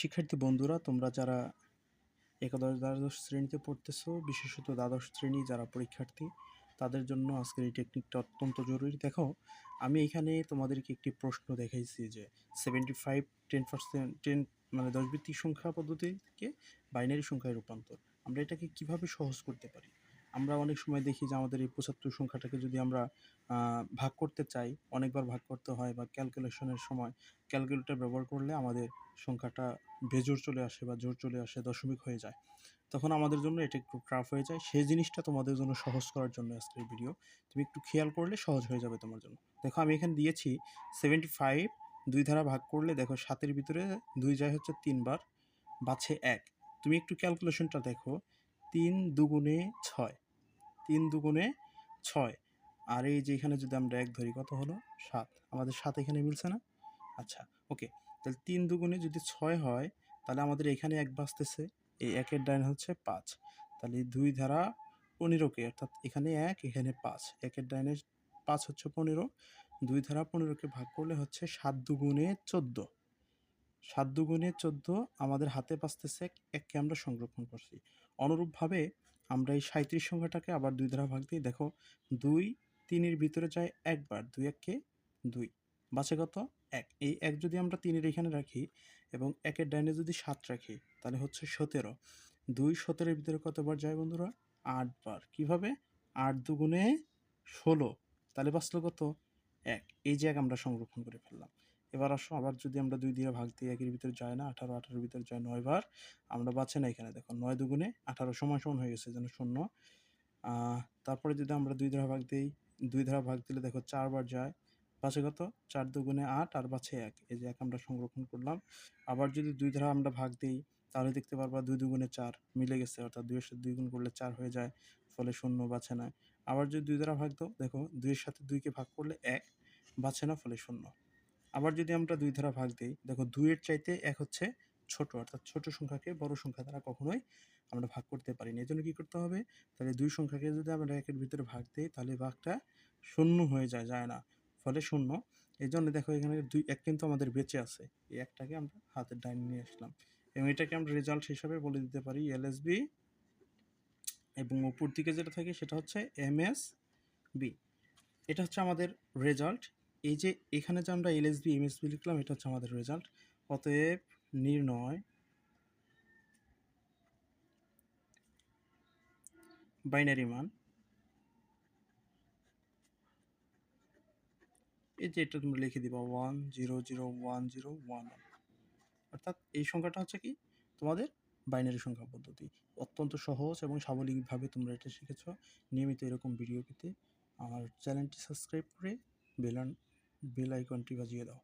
শিক্ষার্থী বন্ধুরা, তোমরা যারা একাদশ দ্বাদশ শ্রেণীতে পড়তেছো, বিশেষত দ্বাদশ শ্রেণি যারা পরীক্ষার্থী, তাদের জন্য আজকের এই টেকনিকটা অত্যন্ত জরুরি। দেখো, আমি এখানে তোমাদেরকে একটি প্রশ্ন দেখাইছি যে seventy five ten percent ten মানে দশ ভিত্তিক সংখ্যা পদ্ধতিকে বাইনারি সংখ্যায় রূপান্তর। আমরা এটাকে কীভাবে সহজ করতে পারি? আমরা অনেক সময় দেখি যে আমাদের এই পঁচাত্তর সংখ্যাটাকে যদি আমরা ভাগ করতে চাই, অনেকবার ভাগ করতে হয় বা ক্যালকুলেশনের সময় ক্যালকুলেটর ব্যবহার করলে আমাদের সংখ্যাটা বেজোড় চলে আসে বা জোর চলে আসে, দশমিক হয়ে যায়। তখন আমাদের জন্য এটা একটু ট্রাফ হয়ে যায়। সেই জিনিসটা তোমাদের জন্য সহজ করার জন্য আজকের ভিডিও তুমি একটু খেয়াল করলে সহজ হয়ে যাবে তোমার জন্য। দেখো আমি এখানে দিয়েছি সেভেন্টি ফাইভ দুই ধারা ভাগ করলে দেখো সাতের ভিতরে দুই যায় হচ্ছে তিনবার, বাছে এক। তুমি একটু ক্যালকুলেশনটা দেখো। তিন দুগুণে ছয়। তিন দুগুণে ছয়। আর এই যে এখানে যদি আমরা এক ধরি, কত হলো? সাত। আমাদের সাত এখানে মিলছে না? আচ্ছা ওকে। তাহলে তিন দুগুণে যদি ছয় হয়, তাহলে আমাদের এখানে এক বাঁচতেছে। এই একের ডাইন হচ্ছে পাঁচ। তাহলে দুই ধারা পনেরোকে, অর্থাৎ এখানে এক, এখানে পাঁচ। একের ডাইনে পাঁচ হচ্ছে পনেরো। দুই ধারা পনেরোকে ভাগ করলে হচ্ছে সাত দুগুণে চোদ্দ। সাত দুগুণে চোদ্দ আমাদের হাতে বাঁচতেছে এককে আমরা সংরক্ষণ করছি। অনুরূপভাবে আমরা এই সাঁত্রিশ সংখ্যাটাকে আবার দুই ধারা ভাগ দিই দেখো, দুই তিনের ভিতরে যায় একবার, দুই এককে দুই বাঁচে কত এক। এই এক যদি আমরা তিনের এখানে রাখি এবং একের ডাইনে যদি সাত রাখি, তাহলে হচ্ছে সতেরো। দুই সতেরোর ভিতরে কতবার যায় বন্ধুরা? আটবার। কীভাবে? আট দুগুণে ষোলো। তাহলে বাঁচলো কত? এক। এই যে এক আমরা সংরক্ষণ করে ফেললাম। এবার আসো, আবার যদি আমরা দুই দিয়ে ভাগ দিই, একের ভিতরে যায় না, আঠারো, আঠারোর ভিতরে যায় নয়বার আমরা বাঁচে না এখানে, দেখো, নয় দুগুণে আঠারো সমান সমান হয়ে গেছে যেন শূন্য। তারপরে যদি আমরা দুই ধারা ভাগ দিই, দুই ধারা ভাগ দিলে দেখো চারবার যায়, বাঁচে কত? চার দুগুণে আট আর বাঁচে এক, এই যে এক আমরা সংরক্ষণ করলাম। আবার যদি দুই ধারা আমরা ভাগ দিই, তাহলে দেখতে পারবা দুই দুগুণে চার মিলে গেছে, অর্থাৎ দুইয়ের সাথে দুই গুণ করলে চার হয়ে যায়, ফলে শূন্য বাঁচে না। আবার যদি দুই ধারা ভাগ দাও, দেখো দুইয়ের সাথে দুইকে ভাগ করলে এক, বাঁচে না, ফলে শূন্য। আবার যদি আমরা দুই ধারা ভাগ দিই, দেখো দুইয়ের চাইতে এক হচ্ছে ছোট, অর্থাৎ ছোট সংখ্যাকে বড় সংখ্যা দ্বারা কখনোই আমরা ভাগ করতে পারি না এই জন্য কী করতে হবে? তাহলে দুই সংখ্যাকে যদি আমরা একের ভিতরে ভাগ দিই, তাহলে ভাগটা শূন্য হয়ে যায় যায় না। ফলে শূন্য। এই জন্য দেখো এখানে দুই, এক কিন্তু আমাদের বেঁচে আছে। এই একটাকে আমরা হাতের ডাইন নিয়ে আসলাম। এবং এটাকে আমরা রেজাল্ট হিসাবে বলে দিতে পারি এলএসবি এবং উপর দিকে যেটা থাকে সেটা হচ্ছে এমএস বি এটা হচ্ছে আমাদের রেজাল্ট এই যে এখানে যে আমরা এলএসবি এমএসবি লিখলাম, এটা হচ্ছে আমাদের রেজাল্ট অতএব নির্ণয় বাইনারি মান। এই যে এটা তোমরা লিখে দিবা one zero zero one zero one অর্থাৎ এই সংখ্যাটা হচ্ছে কি? তোমাদের বাইনারি সংখ্যা পদ্ধতি। অত্যন্ত সহজ এবং সাবলীলভাবে তোমরা এটা শিখেছ। নিয়মিত এরকম ভিডিও পেতে আমার চ্যানেলটি সাবস্ক্রাইব করে বেলান বেল আইকনটি বাজিয়ে দাও।